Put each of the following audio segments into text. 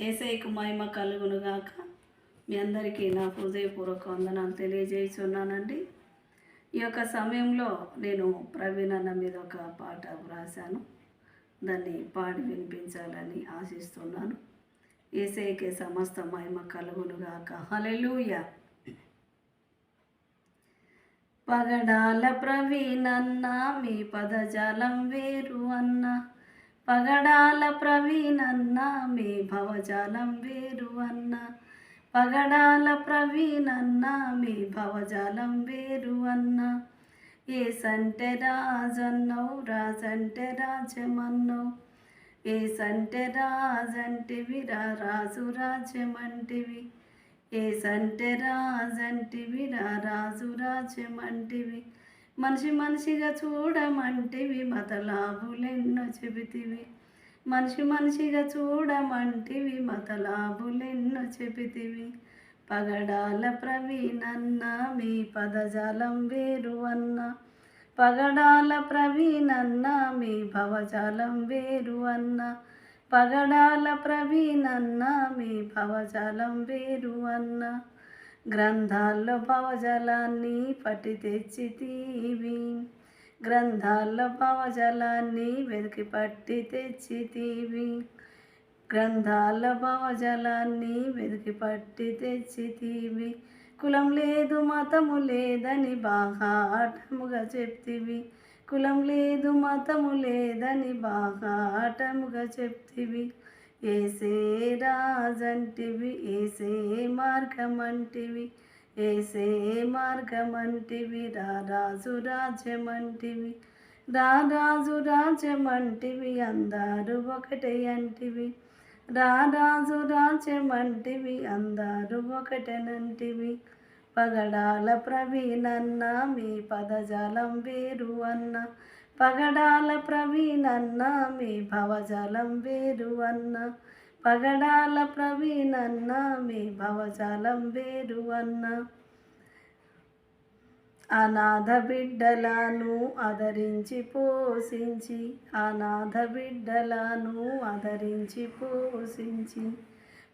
ఏసైకు మహిమ కలుగునుగాక. మీ అందరికీ నా హృదయపూర్వక వందనాలు తెలియజేస్తున్నానండి. ఈ యొక్క సమయంలో నేను ప్రవీణ్ అన్న మీద ఒక పాట వ్రాశాను. దాన్ని పాడి వినిపించాలని ఆశిస్తున్నాను. ఏసైకే సమస్త మహిమ కలుగును గాక పగడాల ప్రవీణన్న మీ పదజాలం వేరు అన్న. పగడాల ప్రవీణన్న మీ భవజాలం వేరు అన్న. పగడాల ప్రవీణన్న మీ భవజాలం వేరు అన్న. ఏ సంటే రాజన్నవు రాజంటే రాజ్యమన్నవు. ఏ సంటే రాజంటివి రా రాజు రాజ్యమంటివి. ఏ సంటే రాజంటివి రా రాజు రాజ్యమంటివి. మనిషి మనిషిగా చూడమంటివి మతలాభులెన్నో చెబితివి. మనిషి మనిషిగా చూడమంటివి మతలాభులెన్నో చెబితివి. పగడాల ప్రవీణన్న మీ పదజాలం వేరు అన్న. పగడాల ప్రవీణన్న మీ భవజాలం వేరు అన్న. పగడాల ప్రవీణన్న మీ భవజాలం వేరు గ్రంథాల్లో భావజలాన్ని పట్టి తెచ్చితీవి. గ్రంథాల్లో భావజలాన్ని వెతికి పట్టి తెచ్చితీవి. గ్రంథాల భావజలాన్ని వెతికి పట్టి తెచ్చితీవి. కులం లేదు మతము లేదని బాగా ఆటముగా చెప్తివి. కులం లేదు మతము లేదని బాగా ఆటముగా చెప్తివి. ఏసే రాజంటివి ఏసే మార్గమంటివి ఏసే మార్గమంటివి రా రాజు రాజ్యమంటివి రా రాజు రాజ్యమంటివి అందరూ ఒకటే అంటివి రా రాజు రాజ్యమంటివి అందరూ ఒకటేనంటివి పగడాల ప్రవీణన్న మీ పదజాలం వేరు అన్న పగడాల ప్రవీణన్న మీ భవజాలం వేరు అన్న. పగడాల ప్రవీణన్న మీ భవజాలం వేరు అన్న. అనాథ బిడ్డలను ఆదరించి పోషించి అనాథ బిడ్డలను ఆదరించి పోషించి.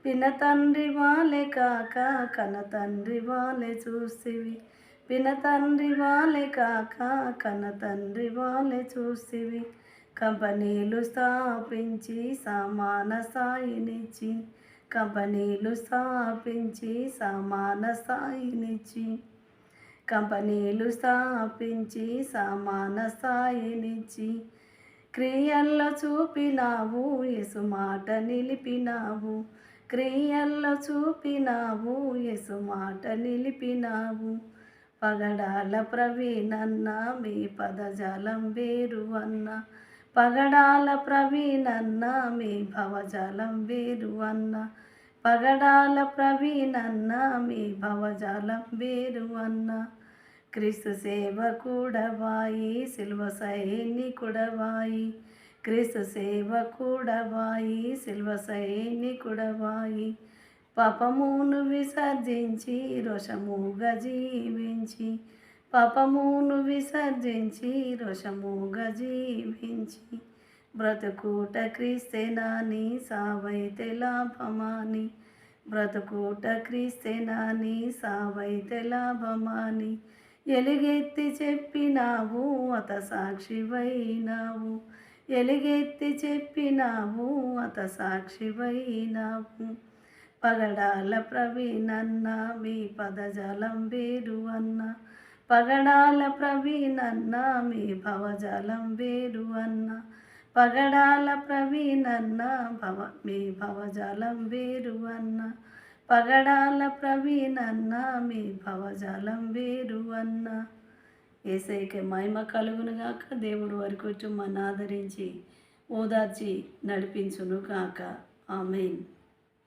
పిన తండ్రి వాలే కాక కన తండ్రి వాలే చూసివి. విన తండ్రి వాళ్ళే కాక కన తండ్రి వాళ్ళే చూసివి కంపెనీలు స్థాపించి సమాన స్థాయినిచ్చి కంపెనీలు స్థాపించి సమాన స్థాయినిచ్చి కంపెనీలు స్థాపించి సమాన స్థాయినిచ్చి క్రియల్లో చూపినావు ఎసు మాట నిలిపినావు. క్రియల్లో చూపినావు ఎసు మాట నిలిపినావు. పగడాల ప్రవీణన్న మీ పదజాలం వేరు అన్న. పగడాల ప్రవీణన్న మీ భవజాలం వేరు అన్న. పగడాల ప్రవీణన్న మీ భవజాలం వేరు అన్న. క్రీస్తు సేవకుడవాయి సిల్వ సైనికుడవాయి. క్రీస్తు సేవకుడవాయి సిల్వ సైనికుడవాయి. పాపమును విసర్జించి రోషముగా జీవించి పాపమును విసర్జించి రోషముగా జీవించి బ్రతుకూట క్రీస్తేనాని సావైతే లాభమాని. బ్రతుకూట క్రీస్తేనాని సావైతే లాభమాని. ఎలుగెత్తి చెప్పినావు అత సాక్షివైనావు ఎలుగెత్తి చెప్పినావు అత సాక్షివైనావు పగడాల ప్రవీణన్న మీ పదజాలం వేరు అన్న. పగడాల ప్రవీణన్న మీ భవజాలం వేరు అన్న. పగడాల ప్రవీణన్న భవ మీ భవజాలం వేరు అన్న. పగడాల ప్రవీణన్న మీ భవజాలం వేరు అన్న. ఏసైకి మహిమ కలుగునుగాక దేవుడు వరకు మన ఆదరించి ఓదార్చి నడిపించును కాక ఆమెన్.